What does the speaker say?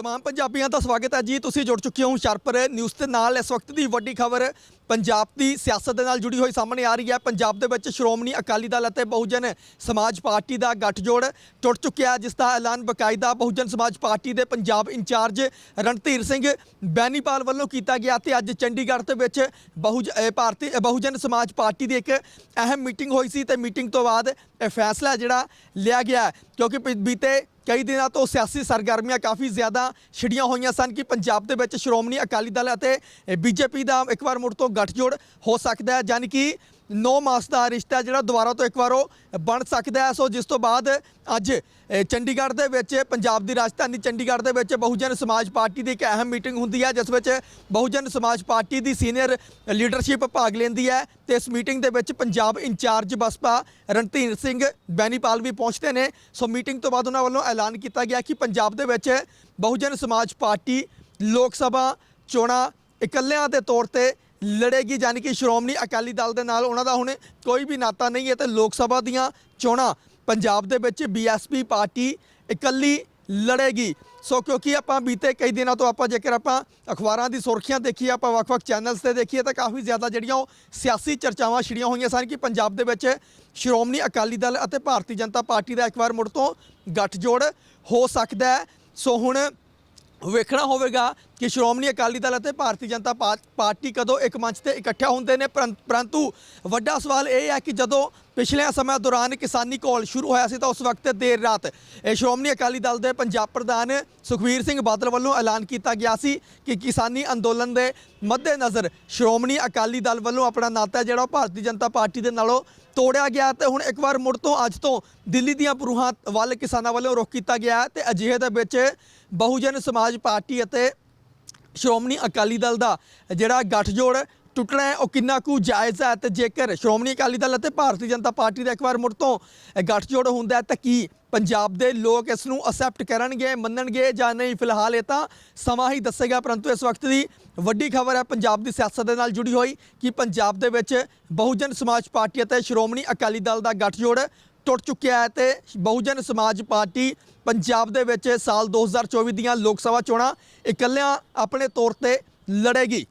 ਤਮਾਮ ਪੰਜਾਬੀਆਂ ਦਾ ਸਵਾਗਤ ਹੈ ਜੀ ਤੁਸੀਂ ਜੁੜ ਚੁੱਕੇ ਹੋ ਸ਼ਰਪਰ ਨਿਊਜ਼ ਦੇ ਨਾਲ ਇਸ ਵਕਤ ਦੀ ਵੱਡੀ ਖਬਰ ਪੰਜਾਬ ਦੀ ਸਿਆਸਤ ਦੇ ਨਾਲ ਜੁੜੀ ਹੋਈ ਸਾਹਮਣੇ ਆ ਰਹੀ ਹੈ ਪੰਜਾਬ ਦੇ ਵਿੱਚ ਸ਼੍ਰੋਮਣੀ ਅਕਾਲੀ ਦਲ ਅਤੇ ਬਹੁਜਨ ਸਮਾਜ ਪਾਰਟੀ ਦਾ ਗੱਠਜੋੜ ਟੁੱਟ ਚੁੱਕਿਆ ਜਿਸ ਦਾ ਐਲਾਨ ਬਕਾਇਦਾ ਬਹੁਜਨ ਸਮਾਜ ਪਾਰਟੀ ਦੇ ਪੰਜਾਬ ਇੰਚਾਰਜ ਰਣਧੀਰ ਸਿੰਘ ਬੈਨੀਪਾਲ ਵੱਲੋਂ ਕੀਤਾ ਗਿਆ ਤੇ ਅੱਜ ਚੰਡੀਗੜ੍ਹ ਦੇ ਵਿੱਚ ਬਹੁਜ ਭਾਰਤੀ ਬਹੁਜਨ ਸਮਾਜ ਪਾਰਟੀ ਦੀ ਇੱਕ ਅਹਿਮ ਮੀਟਿੰਗ ਹੋਈ ਸੀ ਤੇ ਮੀਟਿੰਗ ਤੋਂ ਬਾਅਦ ਇਹ ਫੈਸਲਾ ਜਿਹੜਾ ਲਿਆ ਗਿਆ ਕਿਉਂਕਿ ਪਿ- ਬੀਤੇ ਕਈ ਦਿਨਾਂ ਤੋਂ ਸਿਆਸੀ ਸਰਗਰਮੀਆਂ ਕਾਫੀ ਜ਼ਿਆਦਾ ਛਿੜੀਆਂ ਹੋਈਆਂ ਸਨ ਕਿ ਪੰਜਾਬ ਦੇ ਵਿੱਚ ਸ਼੍ਰੋਮਣੀ ਅਕਾਲੀ ਦਲ ਅਤੇ ਬੀਜੇਪੀ ਦਾ ਇੱਕ ਵਾਰ ਮੁੜ ਤੋਂ ਗੱਠਜੋੜ ਹੋ ਸਕਦਾ ਹੈ। ਯਾਨੀ ਕਿ 9 ਮਾਸ ਦਾ ਰਿਸ਼ਤਾ ਜਿਹੜਾ ਦੁਬਾਰਾ ਤੋਂ ਇੱਕ ਵਾਰ ਉਹ ਬਣ ਸਕਦਾ ਹੈ। ਸੋ ਜਿਸ ਤੋਂ ਬਾਅਦ ਅੱਜ ਚੰਡੀਗੜ੍ਹ ਦੇ ਵਿੱਚ, ਪੰਜਾਬ ਦੀ ਰਾਜਧਾਨੀ ਚੰਡੀਗੜ੍ਹ ਦੇ ਵਿੱਚ ਬਹੁਜਨ ਸਮਾਜ ਪਾਰਟੀ ਦੀ ਇੱਕ ਅਹਿਮ ਮੀਟਿੰਗ ਹੁੰਦੀ ਹੈ, ਜਿਸ ਵਿੱਚ ਬਹੁਜਨ ਸਮਾਜ ਪਾਰਟੀ ਦੀ ਸੀਨੀਅਰ ਲੀਡਰਸ਼ਿਪ ਭਾਗ ਲੈਂਦੀ ਹੈ ਤੇ ਇਸ ਮੀਟਿੰਗ ਦੇ ਵਿੱਚ ਪੰਜਾਬ ਇੰਚਾਰਜ ਬਸਪਾ ਰਣਧੀਰ ਸਿੰਘ ਬੈਨੀਪਾਲ ਵੀ ਪਹੁੰਚਦੇ ਨੇ। ਸੋ ਮੀਟਿੰਗ ਤੋਂ ਬਾਅਦ ਉਹਨਾਂ ਵੱਲੋਂ ਐਲਾਨ ਕੀਤਾ ਗਿਆ ਕਿ ਪੰਜਾਬ ਦੇ ਵਿੱਚ ਬਹੁਜਨ ਸਮਾਜ ਪਾਰਟੀ, ਲੋਕ ਸਭਾ, ਚੋਣਾਂ ਇਕੱਲਿਆਂ ਦੇ ਤੌਰ ਤੇ ਲੜੇਗੀ ਯਾਨੀ ਕਿ ਸ਼੍ਰੋਮਣੀ ਅਕਾਲੀ ਦਲ ਦੇ ਨਾਲ। ਉਹਨਾਂ ਦਾ ਹੁਣ ਕੋਈ ਵੀ ਨਾਤਾ ਨਹੀਂ ਹੈ ਤੇ ਲੋਕ ਸਭਾ ਦੀਆਂ ਚੋਣਾਂ ਪੰਜਾਬ ਦੇ ਵਿੱਚ ਬੀਐਸਪੀ ਪਾਰਟੀ ਇਕੱਲੀ ਲੜੇਗੀ। ਸੋ ਕਿਉਂਕਿ ਆਪਾਂ ਬੀਤੇ ਕਈ ਦਿਨਾਂ ਤੋਂ ਆਪਾਂ ਜੇਕਰ ਆਪਾਂ ਅਖਬਾਰਾਂ ਦੀ ਸੁਰਖੀਆਂ ਦੇਖੀਏ, ਆਪਾਂ ਵੱਖ-ਵੱਖ ਚੈਨਲਸ ਤੇ ਦੇਖੀਏ, ਤਾਂ ਕਾਫੀ ਜ਼ਿਆਦਾ ਜਿਹੜੀਆਂ ਉਹ ਸਿਆਸੀ ਚਰਚਾਵਾਂ ਛਿੜੀਆਂ ਹੋਈਆਂ ਸਨ ਕਿ ਪੰਜਾਬ ਦੇ ਵਿੱਚ ਸ਼੍ਰੋਮਣੀ ਅਕਾਲੀ ਦਲ ਅਤੇ ਭਾਰਤੀ ਜਨਤਾ ਪਾਰਟੀ ਦਾ ਇੱਕ ਵਾਰ ਮੁੜ ਤੋਂ ਗੱਠਜੋੜ ਹੋ ਸਕਦਾ ਹੈ। ਸੋ ਹੁਣ ਵੇਖਣਾ ਹੋਵੇਗਾ ਕਿ ਸ਼੍ਰੋਮਣੀ ਅਕਾਲੀ ਦਲ ਅਤੇ ਭਾਰਤੀ ਜਨਤਾ ਪਾ- ਪਾਰਟੀ ਕਦੋਂ ਇੱਕ ਮੰਚ ਤੇ ਇਕੱਠੇ ਹੁੰਦੇ ਨੇ? ਪਰੰਤੂ ਵੱਡਾ ਸਵਾਲ ਇਹ ਹੈ ਕਿ ਜਦੋਂ ਪਿਛਲੇ ਸਮੇਂ ਦੌਰਾਨ ਕਿਸਾਨੀ ਘੋਲ ਸ਼ੁਰੂ ਹੋਇਆ ਸੀ ਤਾਂ ਉਸ ਵਕਤ ਦੇਰ ਰਾਤ ਇਹ ਸ਼੍ਰੋਮਣੀ ਅਕਾਲੀ ਦਲ ਦੇ ਪੰਜਾਬ ਪ੍ਰਧਾਨ ਸੁਖਵੀਰ ਸਿੰਘ ਬਾਦਲ ਵੱਲੋਂ ਐਲਾਨ ਕੀਤਾ ਗਿਆ ਸੀ ਕਿ ਕਿਸਾਨੀ ਅੰਦੋਲਨ ਦੇ ਮੱਦੇਨਜ਼ਰ ਸ਼੍ਰੋਮਣੀ ਅਕਾਲੀ ਦਲ ਵੱਲੋਂ ਆਪਣਾ ਨਾਤਾ ਜਿਹੜਾ ਉਹ ਭਾਰਤੀ ਜਨਤਾ ਪਾਰਟੀ ਦੇ ਨਾਲੋਂ ਤੋੜਿਆ ਗਿਆ ਤੇ ਹੁਣ ਇੱਕ ਵਾਰ ਮੁੜ ਤੋਂ ਅੱਜ ਤੋਂ ਦਿੱਲੀ ਦੀਆਂ ਪਰੂਹਾਂ ਵੱਲ ਕਿਸਾਨਾਂ ਵੱਲੋਂ ਰੁਖ ਕੀਤਾ ਗਿਆ ਹੈ ਤੇ ਅਜਿਹੇ ਦੇ ਵਿੱਚ ਬਹੁਜਨ ਸਮਾਜ ਪਾਰਟੀ ਅਤੇ ਸ਼੍ਰੋਮਣੀ ਅਕਾਲੀ ਦਲ ਦਾ ਜਿਹੜਾ ਗੱਠਜੋੜ ਟੁੱਟਣਾ ਹੈ, ਉਹ ਕਿੰਨਾ ਕੁ ਜਾਇਜ਼ ਹੈ? ਤੇ ਜੇਕਰ ਸ਼੍ਰੋਮਣੀ ਅਕਾਲੀ ਦਲ ਅਤੇ ਭਾਰਤੀ ਜਨਤਾ ਪਾਰਟੀ ਦਾ ਇੱਕ ਵਾਰ ਮੁੜ ਤੋਂ ਇਹ ਗੱਠਜੋੜ ਹੁੰਦਾ ਹੈ, ਤਾਂ ਕੀ ਪੰਜਾਬ ਦੇ ਲੋਕ ਇਸ ਨੂੰ ਅਸੈਪਟ ਕਰਨਗੇ, ਮੰਨਣਗੇ ਜਾਂ ਨਹੀਂ? ਫਿਲਹਾਲ ਇਹ ਤਾਂ ਸਮਾਂ ਹੀ ਦੱਸੇਗਾ, ਪਰੰਤੂ ਇਸ ਵਕਤ ਦੀ ਵੱਡੀ ਖਬਰ ਹੈ, ਪੰਜਾਬ ਦੀ ਸਿਆਸਤ ਦੇ ਨਾਲ ਜੁੜੀ ਹੋਈ ਕਿ ਪੰਜਾਬ ਦੇ ਵਿੱਚ ਬਹੁਜਨ ਸਮਾਜ ਪਾਰਟੀ ਅਤੇ ਸ਼੍ਰੋਮਣੀ ਅਕਾਲੀ ਦਲ ਦਾ ਗੱਠਜੋੜ ਟੁੱਟ ਚੁੱਕਿਆ ਹੈ ਤੇ ਬਹੁਜਨ ਸਮਾਜ ਪਾਰਟੀ ਪੰਜਾਬ ਦੇ ਵਿੱਚ ਸਾਲ 2024 ਦੀਆਂ ਲੋਕ ਸਭਾ ਚੋਣਾਂ ਇਕੱਲਿਆਂ ਆਪਣੇ ਤੌਰ ਤੇ ਲੜੇਗੀ।